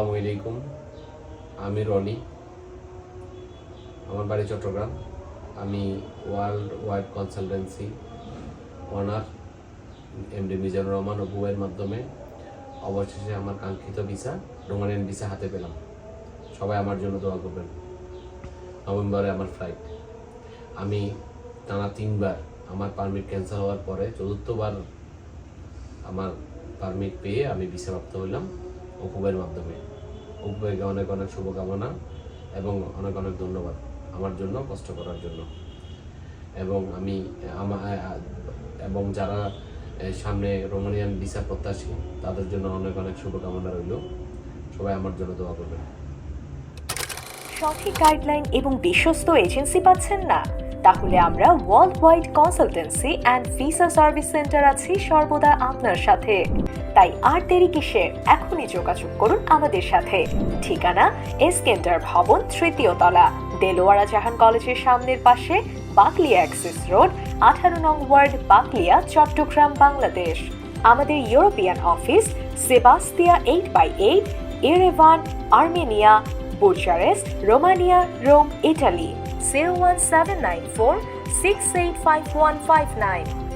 আসসালামু আলাইকুম। আমি রনি। আমার বাড়ি চট্টগ্রাম। আমি world wide consultancy owner MD Mizanur Rahman ও বুয়ের মাধ্যমে অবশেষে আমার কাঙ্ক্ষিত ভিসা রোমানিয়ান ভিসা হাতে পেলাম। সবাই আমার জন্য দোয়া করবেন। নভেম্বরে আমার ফ্লাইট আমি টানা তিনবার আমার পারমিট ক্যান্সেল হওয়ার পরে চতুর্থবার আমার পারমিট পেয়ে আমি ভিসাপ্রাপ্ত হইলাম। অপুবের মাধ্যমে। অপুবেকে অনেক অনেক শুভকামনা এবং অনেক অনেক ধন্যবাদ আমার জন্য, কষ্ট করার জন্য। এবং আমি আমার এবং যারা সামনে রোমানিয়ান ভিসা প্রত্যাশী, তাদের জন্য অনেক অনেক শুভকামনা রইল। সবাই আমার জন্য দোয়া করবেন। সঠিক গাইডলাইন এবং বিশ্বস্ত এজেন্সি পাচ্ছেন না? তাহলে আমরা world wide consultancy and visa service centre আছি সর্বদা আপনার সাথে। তাই আর দেরি কিসে? এখনই যোগাযোগ করুন আমাদের সাথে। ঠিকানা এসকেন্টার ভবন, তৃতীয় তলা, দেলোয়ারা জাহান কলেজের সামনের পাশে, বাকলিয়া অ্যাক্সেস রোড, আঠারো নং ওয়ার্ড, বাকলিয়া, চট্টগ্রাম, বাংলাদেশ। আমাদের European office, Sebastia eight by eight Yerevan, Armenia Bucharest Romania, Rome, Italy. 01794 685159.